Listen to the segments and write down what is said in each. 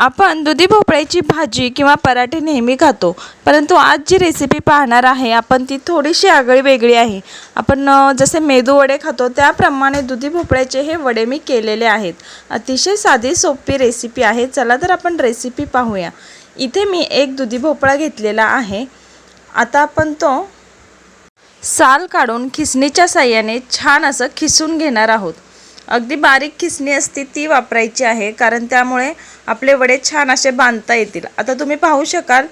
आपण दुधी भोपळ्याची भाजी किंवा पराठे नेहमी खातो. परंतु आज जी रेसिपी पाहणार आहे आपण ती थोडीशी आगळी वेगळी आहे. आपण जसे मेदू वडे खातो त्याप्रमाणे दुधी भोपळ्याचे हे वडे मी केलेले आहेत. अतिशय साधी सोपी रेसिपी आहे. चला तर आपण रेसिपी पाहूया. इथे मी एक दुधी भोपळा घेतलेला आहे. आता आपण तो साल काढून खिसणीच्या साह्याने छान असं खिसून घेणार आहोत. अगदी बारीक खिसणी असते ती वापरायची आहे कारण त्यामुळे आपले वडे छान असे बांधता येतील. आता तुम्ही पाहू शकाल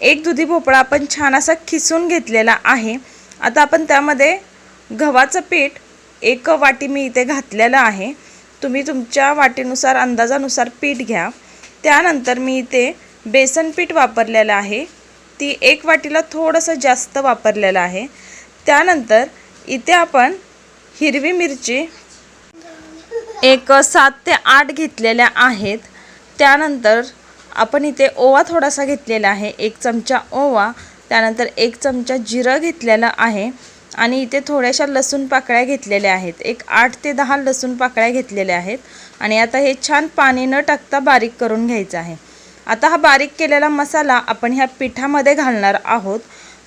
एक दुधी भोपळा आपण छान असा खिसून घेतलेला आहे. आता आपण त्यामध्ये गव्हाचं पीठ एक वाटी मी इथे घातलेलं आहे. तुम्ही तुमच्या वाटीनुसार अंदाजानुसार पीठ घ्या. त्यानंतर मी इथे बेसन पीठ वापरलेलं आहे. ती एक वाटीला थोडंसं जास्त वापरलेलं आहे. त्यानंतर इथे आपण हिरवी मिरची एक सात ते आठ घेतलेल्या आहेत. त्यानंतर आपण इथे ओवा थोडासा घेतलेला आहे. एक चमचा ओवा त्यानंतर एक चमचा जिरं घेतलेलं आहे आणि इथे थोड्याशा लसूण पाकळ्या घेतलेल्या आहेत. एक आठ ते दहा लसूण पाकळ्या घेतलेल्या आहेत आणि आता हे छान पाणी न टाकता बारीक करून घ्यायचं आहे. आता हा बारीक केलेला मसाला आपण ह्या पिठामध्ये घालणार आहोत.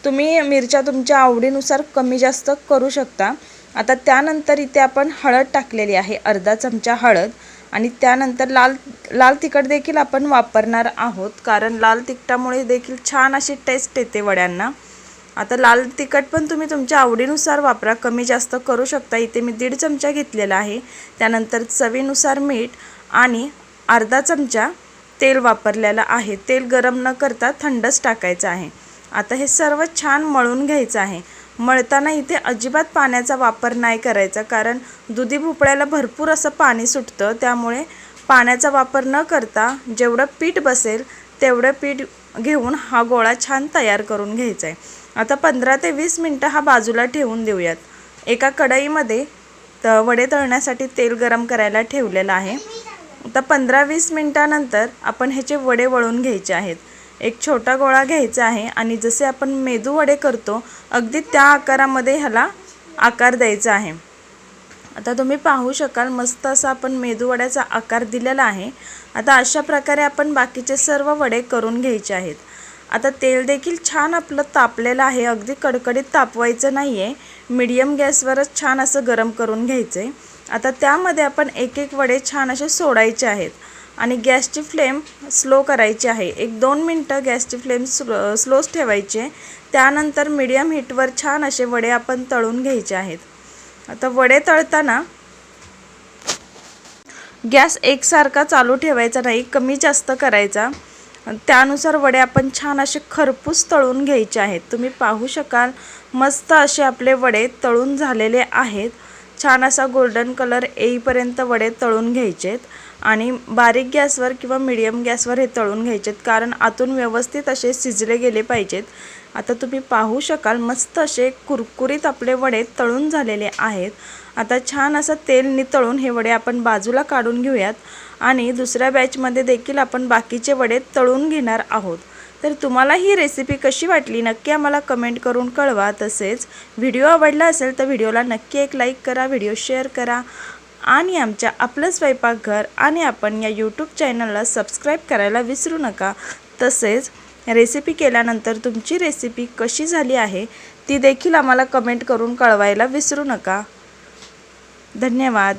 तुम्ही मिरच्या तुमच्या आवडीनुसार कमी जास्त करू शकता. आता त्यानंतर इथे आपण हळद टाकलेली आहे अर्धा चमचा हळद. आणि त्यानंतर लाल लाल तिखट देखील आपण वापरणार आहोत कारण लाल तिखटामुळे देखील छान अशी टेस्ट येते वड्यांना. आता लाल तिखट पण तुम्ही तुमच्या आवडीनुसार वापरा कमी जास्त करू शकता. इथे मी दीड चमचा घेतलेला आहे. त्यानंतर चवीनुसार मीठ आणि अर्धा चमचा तेल वापरलेलं आहे. तेल गरम न करता थंडच टाकायचं आहे. आता हे सर्व छान मळून घ्यायचं आहे. मळताना इथे अजिबात पाण्याचा वापर नाही करायचा कारण दुधी भोपळ्याला भरपूर असं पाणी सुटतं. त्यामुळे पाण्याचा वापर न करता जेवढं पीठ बसेल तेवढं पीठ घेऊन हा गोळा छान तयार करून घ्यायचा आहे आता पंधरा ते वीस मिनटं हा बाजूला ठेवून देऊयात. एका कढईमध्ये त वडे तळण्यासाठी तेल गरम करायला ठेवलेलं आहे. आता पंधरा वीस मिनटानंतर आपण ह्याचे वडे वळून घ्यायचे आहेत. एक छोटा गोळा घ्यायचा आहे आणि जसे आपण मेदू वडे करतो अगदी त्या आकारामध्ये ह्याला आकार द्यायचा आहे. आता तुम्ही पाहू शकाल मस्त असा आपण मेदू वड्याचा आकार दिलेला आहे. आता अशा प्रकारे आपण बाकीचे सर्व वडे करून घ्यायचे आहेत. आता तेल देखील छान आपलं तापलेलं आहे अगदी कडकडीत तापवायचं नाही आहे मीडियम गॅसवरच छान असं गरम करून घ्यायचं आहे आता त्यामध्ये आपण एक एक वडे छान असे सोडायचे आहेत. आणि गॅसची फ्लेम स्लो करायची आहे. एक दोन मिनटं गॅसची फ्लेम स्लो स्लोच ठेवायची. आहे त्यानंतर मीडियम हीटवर छान असे वडे आपण तळून घ्यायचे आहेत. आता वडे तळताना गॅस एकसारखा चालू ठेवायचा नाही कमी जास्त करायचा. त्यानुसार वडे आपण छान असे खरपूस तळून घ्यायचे आहेत. तुम्ही पाहू शकाल मस्त असे आपले वडे तळून झालेले आहेत. छान असा गोल्डन कलर येईपर्यंत वडे तळून घ्यायचे आहेत आणि बारीक गॅसवर किंवा मिडियम गॅसवर हे तळून घ्यायचेत कारण आतून व्यवस्थित असे शिजले गेले पाहिजेत. आता तुम्ही पाहू शकाल मस्त असे कुरकुरीत आपले वडे तळून झालेले आहेत. आता छान असं तेल नितळून हे वडे आपण बाजूला काढून घेऊयात आणि दुसऱ्या बॅचमध्ये देखील आपण बाकीचे वडे तळून घेणार आहोत. तर तुम्हाला ही रेसिपी कशी वाटली नक्की आम्हाला कमेंट करून कळवा. तसेच व्हिडिओ आवडला असेल तर व्हिडिओला नक्की एक लाईक करा व्हिडिओ शेअर करा आणि आमच्या आपलं स्वयंपाकघर आणि आपण या यूट्यूब चॅनलला सबस्क्राईब करायला विसरू नका. तसेच रेसिपी केल्यानंतर तुमची रेसिपी कशी झाली आहे ती देखील आम्हाला कमेंट करून कळवायला विसरू नका. धन्यवाद.